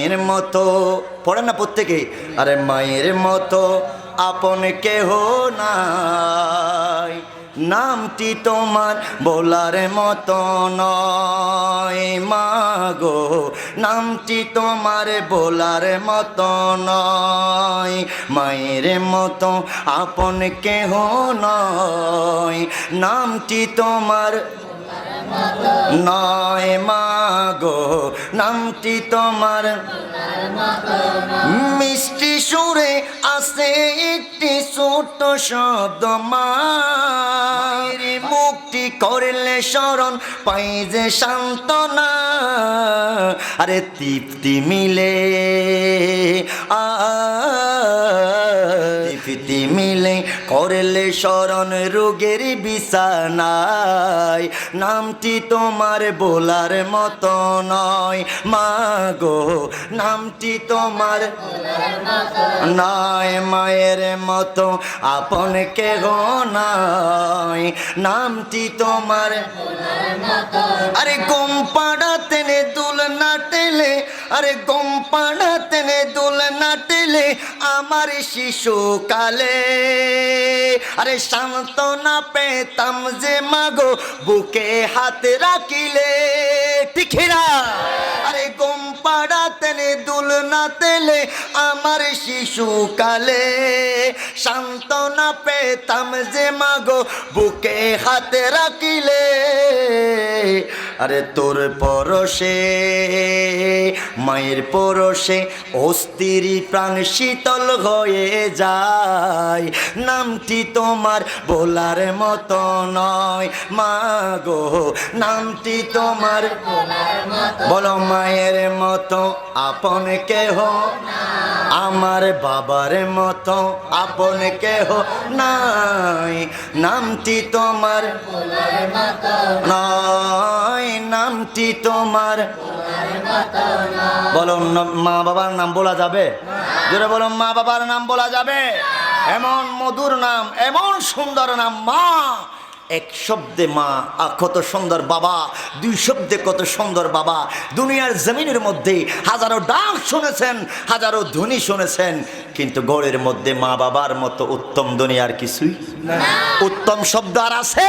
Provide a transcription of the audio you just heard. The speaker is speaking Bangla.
মায়ের মতো। পড়েন না প্রত্যেকে? আরে মায়ের মতো আপন কেহ নাই। নামটি তোমার বলার মতো নয়। মাগো, নামটি তোমার বলার মতো নয়। মায়ের মতো আপন কেহ নয়। নামটি তোমার নয় মাগো, নামটি তোমার। মিষ্টি সুরে আসে একটি ছোট শব্দ মায়ের মুক্তি করলে স্মরণ পাই যে সান্ত্বনা। আরে তৃপ্তি মিলে। আ মিলে করলে স্মরণ রোগের বিছানায়। নামটি তোমার বলার মতো নয়। মাগো নামটি তোমার নয়। মায়ের মতো আপন কেহ নয়। নামটি তোমার আরে না টেলে আরে গম পাড়া তেনে দুল না টেলে আমার শিশুকালে আরে সান্ত্বনা পেতাম যে মাগো বুকে হাতে রাখিলে। টিখিরা আরে গম পাড়া তেনে দুল না তেলে আমার শিশুকালে সান্ত্বনা পেতাম যে মাগো বুকে হাতে রাখিলে। আরে তোর পরশে, মায়ের পরশে অস্থির প্রাণ শীতল হয়ে যায়। নামটি তোমার বলার মতো নয় মাগো নামটি তোমার বলো মায়ের মতো আপন কেহ, আমার বাবার মতো আপন কেহ নাই। নামটি তোমার নয়। নামটি তোমার বলো মা বাবার নাম বলা যাবে? জোরে বলো মা বাবার নাম বলা যাবে? এমন মধুর নাম এমন সুন্দর নাম মা! এক শব্দে মা কত সুন্দর বাবা দুই শব্দে কত সুন্দর বাবা। দুনিয়ার জমিনের মধ্যে হাজারো ডাক শুনেছেন হাজারো ধ্বনি শুনেছেন কিন্তু গড়ের মধ্যে মা বাবার মতো উত্তম দুনিয়ার কিছুই উত্তম শব্দ আর আছে?